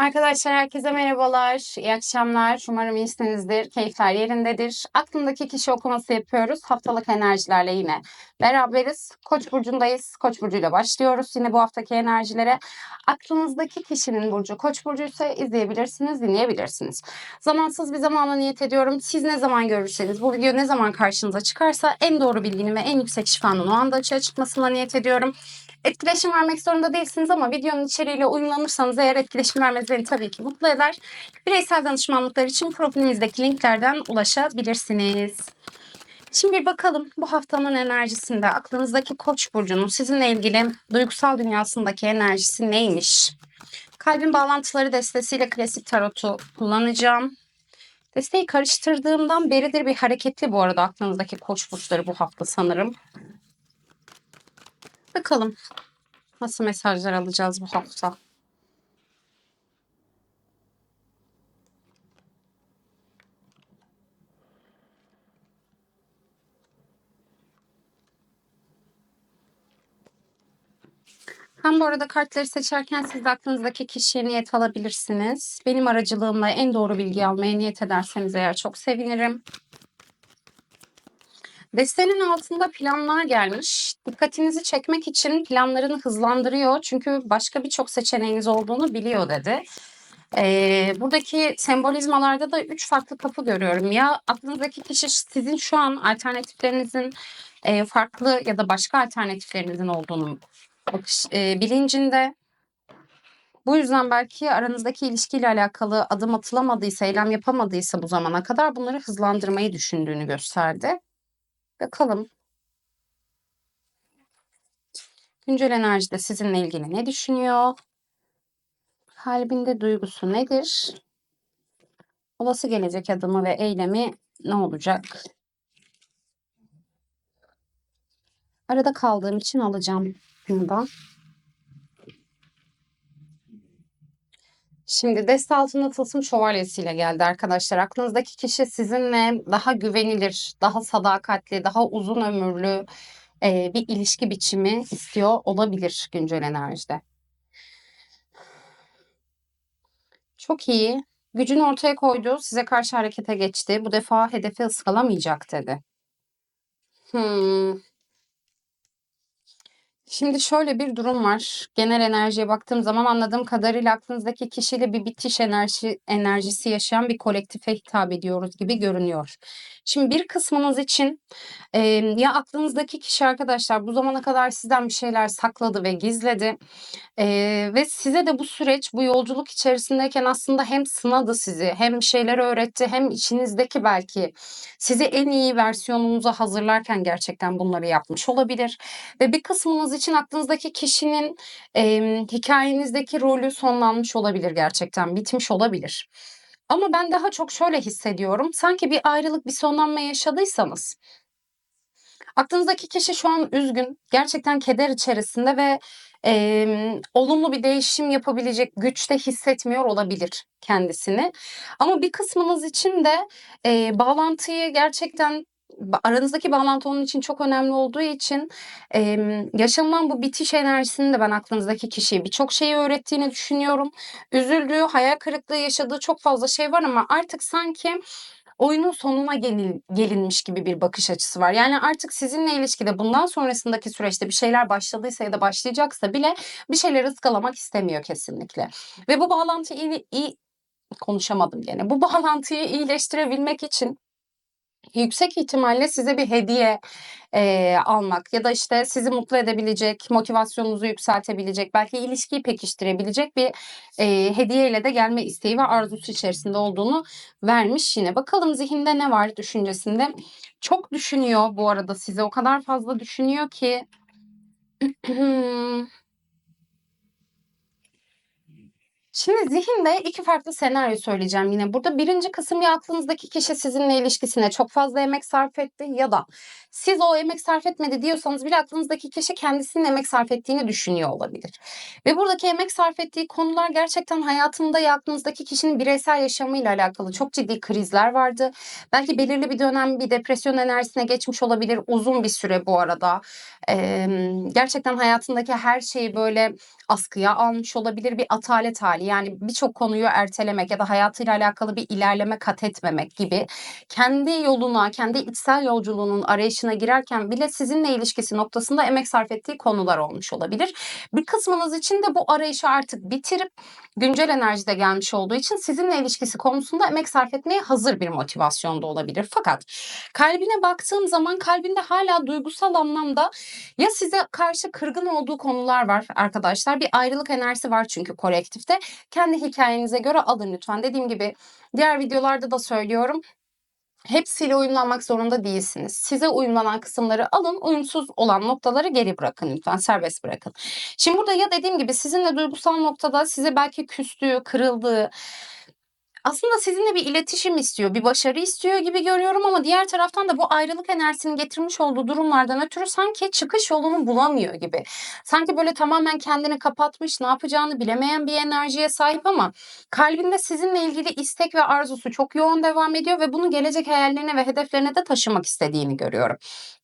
Arkadaşlar herkese merhabalar, iyi akşamlar. Umarım iyisinizdir, keyifler yerindedir. Aklımdaki kişi okuması yapıyoruz. Haftalık enerjilerle yine beraberiz. Koç burcundayız. Koç burcuyla başlıyoruz. Yine bu haftaki enerjilere aklınızdaki kişinin burcu Koç burcuysa izleyebilirsiniz, dinleyebilirsiniz. Zamansız bir zamana niyet ediyorum. Siz ne zaman görürseniz, bu video ne zaman karşınıza çıkarsa en doğru bilginin ve en yüksek şifanın o anda açığa çıkmasına niyet ediyorum. Etkileşim vermek zorunda değilsiniz ama videonun içeriğiyle uyumlanırsanız eğer etkileşim vermeniz beni tabii ki mutlu eder. Bireysel danışmanlıklar için profilimizdeki linklerden ulaşabilirsiniz. Şimdi bir bakalım bu haftanın enerjisinde aklınızdaki koç burcunun sizinle ilgili duygusal dünyasındaki enerjisi neymiş? Kalbin bağlantıları destesiyle klasik tarotu kullanacağım. Desteği karıştırdığımdan beridir bir hareketli bu arada aklınızdaki koç burçları bu hafta sanırım. Bakalım nasıl mesajlar alacağız bu hafta. Ben bu arada kartları seçerken siz de aklınızdaki kişiye niyet alabilirsiniz. Benim aracılığımla en doğru bilgi almaya niyet ederseniz eğer çok sevinirim. Destenin altında planlar gelmiş. Dikkatinizi çekmek için planlarını hızlandırıyor. Çünkü başka birçok seçeneğiniz olduğunu biliyor dedi. Ee, buradaki sembolizmalarda da üç farklı kapı görüyorum. Ya aklınızdaki kişi sizin şu an alternatiflerinizin e, farklı ya da başka alternatiflerinizin olduğunu bakış e, bilincinde. Bu yüzden belki aranızdaki ilişkiyle alakalı adım atılamadıysa, eylem yapamadıysa bu zamana kadar bunları hızlandırmayı düşündüğünü gösterdi. Bakalım. Güncel enerjide sizinle ilgili ne düşünüyor? Kalbinde duygusu nedir? Olası gelecek adımı ve eylemi ne olacak? Arada kaldığım için alacağım bunu da. Şimdi deste altında tılsım şövalyesiyle geldi arkadaşlar. Aklınızdaki kişi sizinle daha güvenilir, daha sadakatli, daha uzun ömürlü e, bir ilişki biçimi istiyor olabilir güncel enerjide. Çok iyi. Gücünü ortaya koydu. Size karşı harekete geçti. Bu defa hedefi ıskalamayacak dedi. Hmm. Şimdi şöyle bir durum var. Genel enerjiye baktığım zaman anladığım kadarıyla aklınızdaki kişiyle bir bitiş enerji enerjisi yaşayan bir kolektife hitap ediyoruz gibi görünüyor. Şimdi bir kısmınız için e, ya aklınızdaki kişi arkadaşlar bu zamana kadar sizden bir şeyler sakladı ve gizledi e, ve size de bu süreç bu yolculuk içerisindeyken aslında hem sınadı sizi hem şeyler öğretti hem içinizdeki belki sizi en iyi versiyonunuza hazırlarken gerçekten bunları yapmış olabilir ve bir kısmınız için aklınızdaki kişinin e, hikayenizdeki rolü sonlanmış olabilir gerçekten, bitmiş olabilir. Ama ben daha çok şöyle hissediyorum. Sanki bir ayrılık, bir sonlanma yaşadıysanız aklınızdaki kişi şu an üzgün, gerçekten keder içerisinde ve e, olumlu bir değişim yapabilecek güçte hissetmiyor olabilir kendisini. Ama bir kısmınız için de e, bağlantıyı gerçekten aranızdaki bağlantı onun için çok önemli olduğu için e, yaşanılan bu bitiş enerjisini de ben aklınızdaki kişiye birçok şeyi öğrettiğini düşünüyorum. Üzüldüğü, hayal kırıklığı yaşadığı çok fazla şey var ama artık sanki oyunun sonuna gelin, gelinmiş gibi bir bakış açısı var. Yani artık sizinle ilişkide bundan sonrasındaki süreçte bir şeyler başladıysa ya da başlayacaksa bile bir şeyler ıskalamak istemiyor kesinlikle. Ve bu bağlantıyı iyi, iyi konuşamadım gene. Bu bağlantıyı iyileştirebilmek için yüksek ihtimalle size bir hediye e, almak ya da işte sizi mutlu edebilecek, motivasyonunuzu yükseltebilecek, belki ilişkiyi pekiştirebilecek bir e, hediye de gelme isteği ve arzusu içerisinde olduğunu vermiş yine. Bakalım zihinde ne var düşüncesinde. Çok düşünüyor bu arada size o kadar fazla düşünüyor ki Şimdi zihinde iki farklı senaryo söyleyeceğim yine burada. Birinci kısım ya aklınızdaki kişi sizinle ilişkisine çok fazla emek sarf etti ya da siz o emek sarf etmedi diyorsanız bile aklınızdaki kişi kendisinin emek sarf ettiğini düşünüyor olabilir. Ve buradaki emek sarf ettiği konular gerçekten hayatında ya aklınızdaki kişinin bireysel yaşamıyla alakalı çok ciddi krizler vardı. Belki belirli bir dönem bir depresyon enerjisine geçmiş olabilir uzun bir süre bu arada. Ee, gerçekten hayatındaki her şeyi böyle askıya almış olabilir bir atalet hali hali yani birçok konuyu ertelemek ya da hayatıyla alakalı bir ilerleme kat etmemek gibi kendi yoluna, kendi içsel yolculuğunun arayışına girerken bile sizinle ilişkisi noktasında emek sarf ettiği konular olmuş olabilir. Bir kısmınız için de bu arayışı artık bitirip güncel enerjide gelmiş olduğu için sizinle ilişkisi konusunda emek sarf etmeye hazır bir motivasyonda olabilir. Fakat kalbine baktığım zaman kalbinde hala duygusal anlamda ya size karşı kırgın olduğu konular var arkadaşlar. Bir ayrılık enerjisi var çünkü kolektifte. Kendi hikayenize göre alın lütfen. Dediğim gibi diğer videolarda da söylüyorum. Hepsiyle uyumlanmak zorunda değilsiniz. Size uyumlanan kısımları alın, uyumsuz olan noktaları geri bırakın lütfen, serbest bırakın. Şimdi burada ya dediğim gibi sizinle duygusal noktada size belki küstüğü, kırıldığı, aslında sizinle bir iletişim istiyor, bir başarı istiyor gibi görüyorum ama diğer taraftan da bu ayrılık enerjisinin getirmiş olduğu durumlardan ötürü sanki çıkış yolunu bulamıyor gibi. Sanki böyle tamamen kendini kapatmış, ne yapacağını bilemeyen bir enerjiye sahip ama kalbinde sizinle ilgili istek ve arzusu çok yoğun devam ediyor ve bunu gelecek hayallerine ve hedeflerine de taşımak istediğini görüyorum.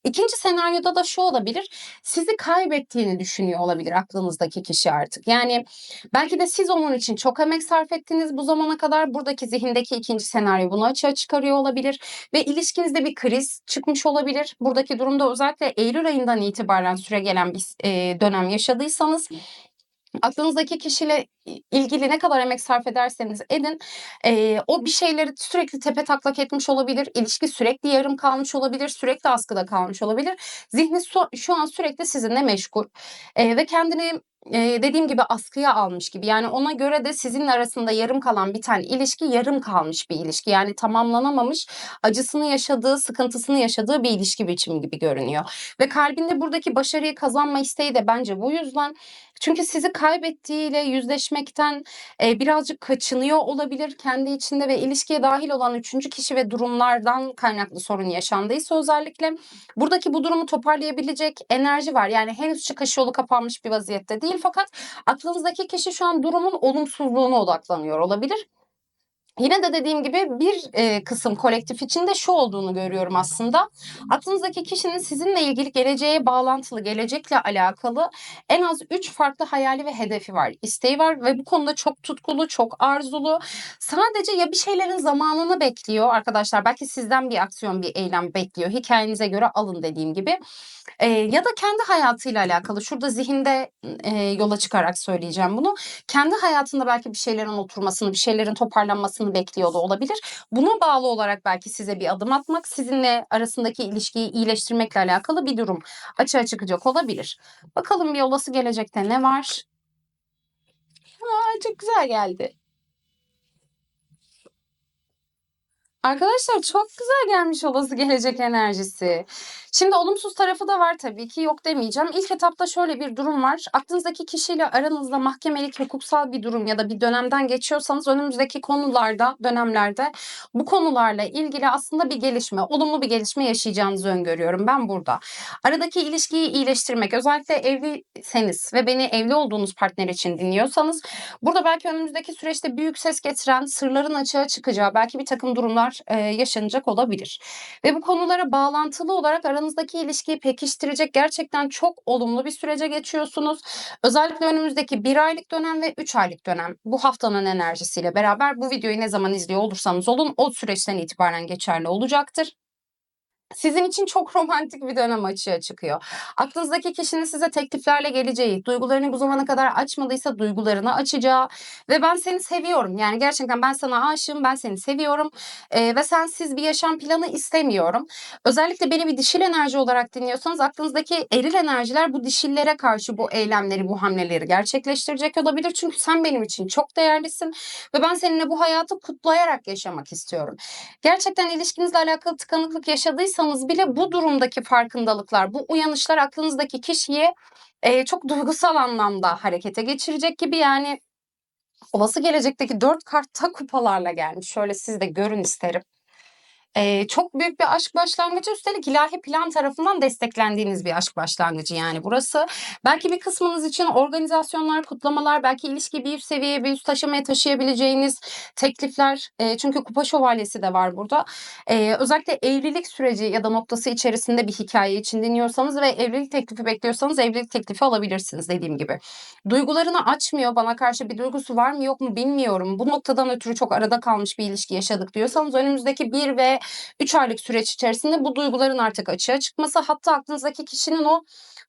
İkinci senaryoda da şu olabilir. Sizi kaybettiğini düşünüyor olabilir aklınızdaki kişi artık. Yani belki de siz onun için çok emek sarf ettiniz bu zamana kadar. Buradaki zihindeki ikinci senaryo bunu açığa çıkarıyor olabilir ve ilişkinizde bir kriz çıkmış olabilir. Buradaki durumda özellikle Eylül ayından itibaren süre gelen bir e, dönem yaşadıysanız aklınızdaki kişiyle ilgili ne kadar emek sarf ederseniz edin e, o bir şeyleri sürekli tepe taklak etmiş olabilir. İlişki sürekli yarım kalmış olabilir. Sürekli askıda kalmış olabilir. Zihni su, şu an sürekli sizinle meşgul e, ve kendini e, dediğim gibi askıya almış gibi. Yani ona göre de sizinle arasında yarım kalan bir tane ilişki yarım kalmış bir ilişki. Yani tamamlanamamış, acısını yaşadığı, sıkıntısını yaşadığı bir ilişki biçimi gibi görünüyor. Ve kalbinde buradaki başarıyı kazanma isteği de bence bu yüzden. Çünkü sizi kaybettiğiyle yüzleşmekten e, birazcık kaçınıyor olabilir kendi içinde ve ilişkiye dahil olan üçüncü kişi ve durumlardan kaynaklı sorun yaşandıysa özellikle buradaki bu durumu toparlayabilecek enerji var. Yani henüz çıkış yolu kapanmış bir vaziyette değil fakat aklınızdaki kişi şu an durumun olumsuzluğuna odaklanıyor olabilir. Yine de dediğim gibi bir e, kısım kolektif içinde şu olduğunu görüyorum aslında. Aklınızdaki kişinin sizinle ilgili geleceğe bağlantılı, gelecekle alakalı en az üç farklı hayali ve hedefi var, isteği var ve bu konuda çok tutkulu, çok arzulu. Sadece ya bir şeylerin zamanını bekliyor arkadaşlar. Belki sizden bir aksiyon, bir eylem bekliyor. Hikayenize göre alın dediğim gibi. E, ya da kendi hayatıyla alakalı. Şurada zihinde e, yola çıkarak söyleyeceğim bunu. Kendi hayatında belki bir şeylerin oturmasını, bir şeylerin toparlanmasını bekliyor da olabilir. Buna bağlı olarak belki size bir adım atmak, sizinle arasındaki ilişkiyi iyileştirmekle alakalı bir durum açığa çıkacak olabilir. Bakalım bir olası gelecekte ne var? Aa, çok güzel geldi. Arkadaşlar çok güzel gelmiş olası gelecek enerjisi. Şimdi olumsuz tarafı da var tabii ki yok demeyeceğim. İlk etapta şöyle bir durum var. Aklınızdaki kişiyle aranızda mahkemelik hukuksal bir durum ya da bir dönemden geçiyorsanız önümüzdeki konularda, dönemlerde bu konularla ilgili aslında bir gelişme, olumlu bir gelişme yaşayacağınızı öngörüyorum ben burada. Aradaki ilişkiyi iyileştirmek, özellikle evliyseniz ve beni evli olduğunuz partner için dinliyorsanız burada belki önümüzdeki süreçte büyük ses getiren, sırların açığa çıkacağı, belki bir takım durumlar e, yaşanacak olabilir. Ve bu konulara bağlantılı olarak aranızdaki ilişkiyi pekiştirecek gerçekten çok olumlu bir sürece geçiyorsunuz. Özellikle önümüzdeki bir aylık dönem ve üç aylık dönem bu haftanın enerjisiyle beraber bu videoyu ne zaman izliyor olursanız olun o süreçten itibaren geçerli olacaktır sizin için çok romantik bir dönem açığa çıkıyor. Aklınızdaki kişinin size tekliflerle geleceği, duygularını bu zamana kadar açmadıysa duygularını açacağı ve ben seni seviyorum. Yani gerçekten ben sana aşığım, ben seni seviyorum e, ve sensiz bir yaşam planı istemiyorum. Özellikle beni bir dişil enerji olarak dinliyorsanız aklınızdaki eril enerjiler bu dişillere karşı bu eylemleri, bu hamleleri gerçekleştirecek olabilir. Çünkü sen benim için çok değerlisin ve ben seninle bu hayatı kutlayarak yaşamak istiyorum. Gerçekten ilişkinizle alakalı tıkanıklık yaşadıysanız olmasanız bile bu durumdaki farkındalıklar, bu uyanışlar aklınızdaki kişiyi e, çok duygusal anlamda harekete geçirecek gibi yani olası gelecekteki dört kartta kupalarla gelmiş. Şöyle siz de görün isterim. Eee, çok büyük bir aşk başlangıcı üstelik ilahi plan tarafından desteklendiğiniz bir aşk başlangıcı yani burası. Belki bir kısmınız için organizasyonlar, kutlamalar, belki ilişkiyi bir üst seviyeye, bir üst aşamaya taşıyabileceğiniz teklifler. Eee, çünkü kupa şövalyesi de var burada. Eee, özellikle evlilik süreci ya da noktası içerisinde bir hikaye için dinliyorsanız ve evlilik teklifi bekliyorsanız evlilik teklifi alabilirsiniz dediğim gibi. Duygularını açmıyor, bana karşı bir duygusu var mı yok mu bilmiyorum. Bu noktadan ötürü çok arada kalmış bir ilişki yaşadık diyorsanız önümüzdeki 1 ve 3 aylık süreç içerisinde bu duyguların artık açığa çıkması hatta aklınızdaki kişinin o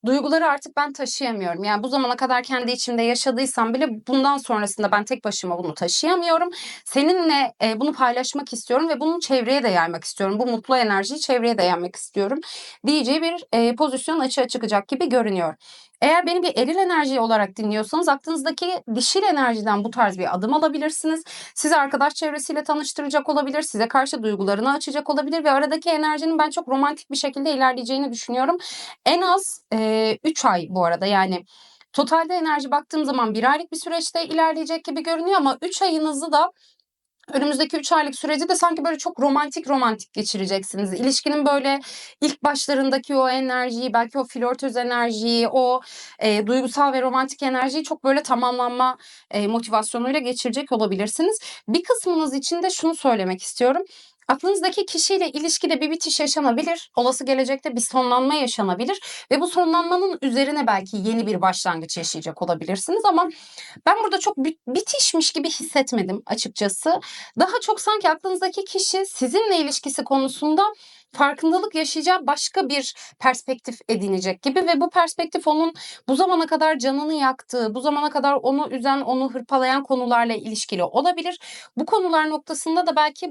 duyguları artık ben taşıyamıyorum. Yani bu zamana kadar kendi içimde yaşadıysam bile bundan sonrasında ben tek başıma bunu taşıyamıyorum. Seninle e, bunu paylaşmak istiyorum ve bunu çevreye de yaymak istiyorum. Bu mutlu enerjiyi çevreye de yaymak istiyorum diyeceği bir e, pozisyon açığa çıkacak gibi görünüyor. Eğer beni bir eril enerji olarak dinliyorsanız aklınızdaki dişil enerjiden bu tarz bir adım alabilirsiniz. Sizi arkadaş çevresiyle tanıştıracak olabilir, size karşı duygularını açacak olabilir ve aradaki enerjinin ben çok romantik bir şekilde ilerleyeceğini düşünüyorum. En az 3 ay bu arada yani totalde enerji baktığım zaman 1 aylık bir süreçte ilerleyecek gibi görünüyor ama 3 ayınızı da önümüzdeki 3 aylık süreci de sanki böyle çok romantik romantik geçireceksiniz. İlişkinin böyle ilk başlarındaki o enerjiyi, belki o flörtöz enerjiyi, o e, duygusal ve romantik enerjiyi çok böyle tamamlanma e, motivasyonuyla geçirecek olabilirsiniz. Bir kısmınız için de şunu söylemek istiyorum. Aklınızdaki kişiyle ilişkide bir bitiş yaşanabilir. Olası gelecekte bir sonlanma yaşanabilir ve bu sonlanmanın üzerine belki yeni bir başlangıç yaşayacak olabilirsiniz ama ben burada çok bi- bitişmiş gibi hissetmedim açıkçası. Daha çok sanki aklınızdaki kişi sizinle ilişkisi konusunda farkındalık yaşayacağı başka bir perspektif edinecek gibi ve bu perspektif onun bu zamana kadar canını yaktığı, bu zamana kadar onu üzen, onu hırpalayan konularla ilişkili olabilir. Bu konular noktasında da belki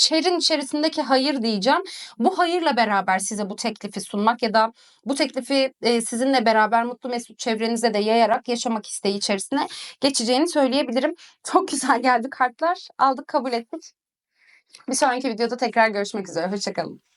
şerin içerisindeki hayır diyeceğim. Bu hayırla beraber size bu teklifi sunmak ya da bu teklifi e, sizinle beraber mutlu mesut çevrenize de yayarak yaşamak isteği içerisine geçeceğini söyleyebilirim. Çok güzel geldi kartlar. Aldık kabul ettik. Bir sonraki videoda tekrar görüşmek üzere. Hoşçakalın.